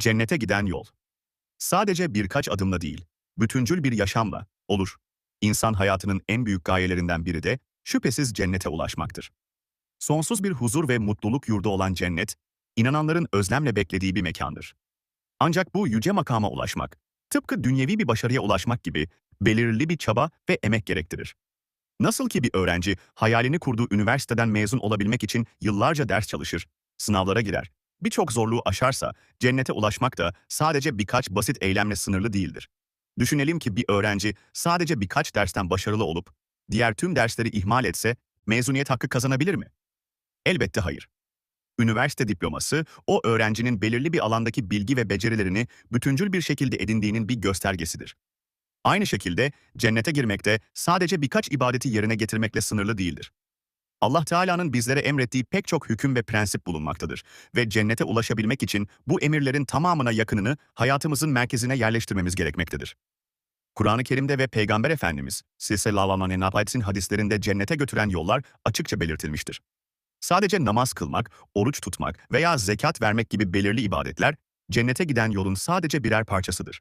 Cennete giden yol. Sadece birkaç adımla değil, bütüncül bir yaşamla olur. İnsan hayatının en büyük gayelerinden biri de şüphesiz cennete ulaşmaktır. Sonsuz bir huzur ve mutluluk yurdu olan cennet, inananların özlemle beklediği bir mekandır. Ancak bu yüce makama ulaşmak, tıpkı dünyevi bir başarıya ulaşmak gibi belirli bir çaba ve emek gerektirir. Nasıl ki bir öğrenci hayalini kurduğu üniversiteden mezun olabilmek için yıllarca ders çalışır, sınavlara girer, birçok zorluğu aşarsa cennete ulaşmak da sadece birkaç basit eylemle sınırlı değildir. Düşünelim ki bir öğrenci sadece birkaç dersten başarılı olup diğer tüm dersleri ihmal etse mezuniyet hakkı kazanabilir mi? Elbette hayır. Üniversite diploması o öğrencinin belirli bir alandaki bilgi ve becerilerini bütüncül bir şekilde edindiğinin bir göstergesidir. Aynı şekilde cennete girmek de sadece birkaç ibadeti yerine getirmekle sınırlı değildir. Allah Teala'nın bizlere emrettiği pek çok hüküm ve prensip bulunmaktadır ve cennete ulaşabilmek için bu emirlerin tamamına yakınını hayatımızın merkezine yerleştirmemiz gerekmektedir. Kur'an-ı Kerim'de ve Peygamber Efendimiz ve sellem'in hadislerinde cennete götüren yollar açıkça belirtilmiştir. Sadece namaz kılmak, oruç tutmak veya zekat vermek gibi belirli ibadetler cennete giden yolun sadece birer parçasıdır.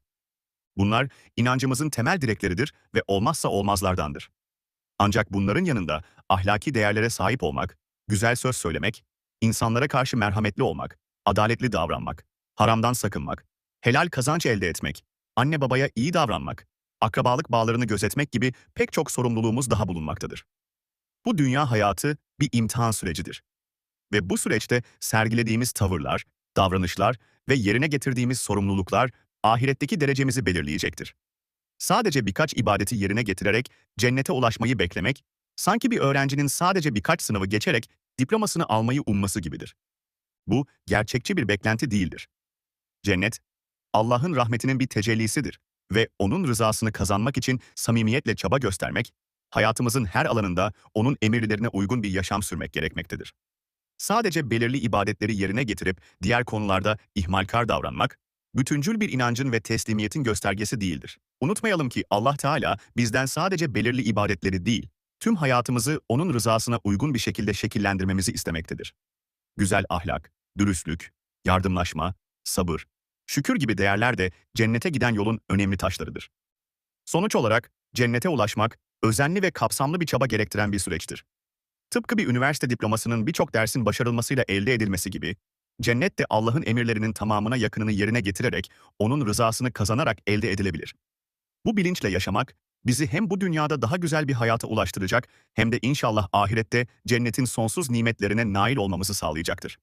Bunlar inancımızın temel direkleridir ve olmazsa olmazlardandır. Ancak bunların yanında ahlaki değerlere sahip olmak, güzel söz söylemek, insanlara karşı merhametli olmak, adaletli davranmak, haramdan sakınmak, helal kazanç elde etmek, anne babaya iyi davranmak, akrabalık bağlarını gözetmek gibi pek çok sorumluluğumuz daha bulunmaktadır. Bu dünya hayatı bir imtihan sürecidir. Ve bu süreçte sergilediğimiz tavırlar, davranışlar ve yerine getirdiğimiz sorumluluklar ahiretteki derecemizi belirleyecektir. Sadece birkaç ibadeti yerine getirerek cennete ulaşmayı beklemek, sanki bir öğrencinin sadece birkaç sınavı geçerek diplomasını almayı umması gibidir. Bu gerçekçi bir beklenti değildir. Cennet, Allah'ın rahmetinin bir tecellisidir ve onun rızasını kazanmak için samimiyetle çaba göstermek, hayatımızın her alanında onun emirlerine uygun bir yaşam sürmek gerekmektedir. Sadece belirli ibadetleri yerine getirip diğer konularda ihmalkar davranmak, bütüncül bir inancın ve teslimiyetin göstergesi değildir. Unutmayalım ki Allah Teala bizden sadece belirli ibadetleri değil, tüm hayatımızı onun rızasına uygun bir şekilde şekillendirmemizi istemektedir. Güzel ahlak, dürüstlük, yardımlaşma, sabır, şükür gibi değerler de cennete giden yolun önemli taşlarıdır. Sonuç olarak cennete ulaşmak, özenli ve kapsamlı bir çaba gerektiren bir süreçtir. Tıpkı bir üniversite diplomasının birçok dersin başarılmasıyla elde edilmesi gibi, cennet de Allah'ın emirlerinin tamamına yakınını yerine getirerek, onun rızasını kazanarak elde edilebilir. Bu bilinçle yaşamak, bizi hem bu dünyada daha güzel bir hayata ulaştıracak hem de inşallah ahirette cennetin sonsuz nimetlerine nail olmamızı sağlayacaktır.